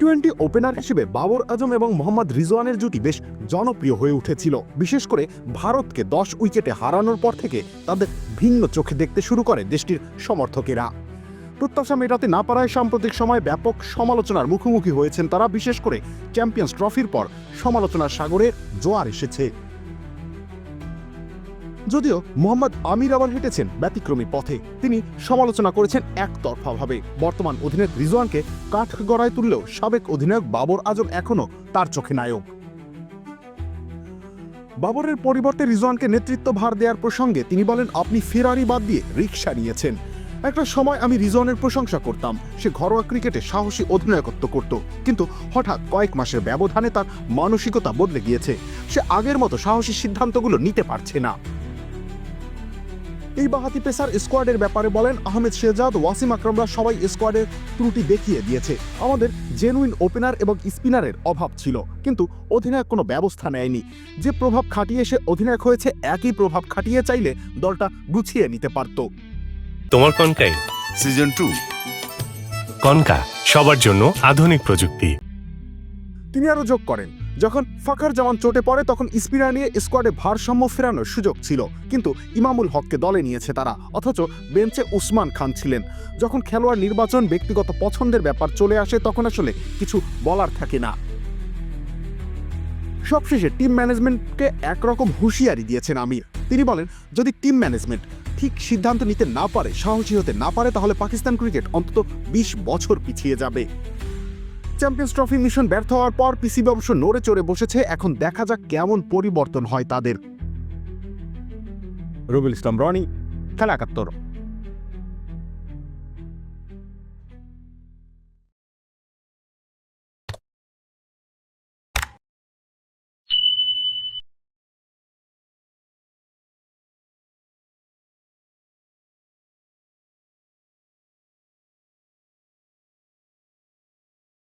Twenty opener হিসেবে বাবর আজম এবং মোহাম্মদ রিজওয়ানের জুটি বেশ জনপ্রিয় হয়ে উঠেছিল। বিশেষ করে ভারতকে দশ উইকেটে হারানোর পর থেকে তাদের ভিন্ন চোখে দেখতে শুরু করে দেশটির সমর্থকেরা। প্রত্যাশা মেটাতে না পারায় সাম্প্রতিক সময় ব্যাপক সমালোচনার মুখোমুখি হয়েছেন তারা। বিশেষ করে চ্যাম্পিয়ন্স ট্রফির পর সমালোচনার সাগরে জোয়ার এসেছে। যদিও মোহাম্মদ আমির আবার হেঁটেছেন ব্যতিক্রমী পথে। তিনি সমালোচনা করেছেন একতরফাভাবে। বর্তমান অধিনায়ক রিজওয়ানকে কাঠ গড়ায় তুললেও সাবেক অধিনায়ক বাবর আজম এখনও তার চোখে নায়ক। বাবরের পরিবর্তে রিজওয়ানকে নেতৃত্ব ভার দেওয়ার প্রসঙ্গে তিনি বলেন, আপনি ফেরারি বাদ দিয়ে রিক্সা নিয়েছেন। একটা সময় আমি রিজওয়ানের প্রশংসা করতাম। সে ঘরোয়া ক্রিকেটে সাহসী অধিনায়কত্ব করত। কিন্তু হঠাৎ কয়েক মাসের ব্যবধানে তার মানসিকতা বদলে গিয়েছে। সে আগের মতো সাহসী সিদ্ধান্তগুলো নিতে পারছে না। এই বাহাতি পেসার স্কোয়াডের ব্যাপারে বলেন আহমেদ শেহজাদ ওয়াসিম আকরমরা সবাই স্কোয়াডের ত্রুটি দেখিয়ে দিয়েছে। আমাদের জেনুইন ওপেনার এবং স্পিনারের অভাব ছিল কিন্তু অধিনায়ক কোনো ব্যবস্থা নেয়নি। যে প্রভাব খাটিয়ে সে অধিনায়ক হয়েছে একই প্রভাব খাটিয়ে চাইলে দলটা গুছিয়ে নিতে পারত। তোমার কনকাই সিজন টু কনকা সবার জন্য আধুনিক প্রযুক্তি। তিনি আরও যোগ করেন। যখন ফাকার জামান চোটে পড়ে, তখন স্পিনার নিয়ে স্কোয়াডে ভারসাম্য ফেরানোর সুযোগ ছিল। কিন্তু ইমামুল হককে দলে নিয়েছে তারা, অথচ বেঞ্চে উসমান খান ছিলেন। যখন খেলোয়াড় নির্বাচন ব্যক্তিগত পছন্দের ব্যাপার চলে আসে, তখন আসলে কিছু বলার থাকে না। সবশেষে টিম ম্যানেজমেন্টকে একরকম হুঁশিয়ারি দিয়েছেন আমির। তিনি বলেন, যদি টিম ম্যানেজমেন্ট ঠিক সিদ্ধান্ত নিতে না পারে, সাহসী হতে না পারে, তাহলে পাকিস্তান ক্রিকেট অন্তত বিশ বছর পিছিয়ে যাবে। চ্যাম্পিয়ন্স ট্রফি মিশন ব্যর্থ হওয়ার পর পিসিবি অবশ্য নড়ে চড়ে বসেছে। এখন দেখা যাক কেমন পরিবর্তন হয় তাদের। রবিল ইসলাম, রনি, খেলা একাত্তর।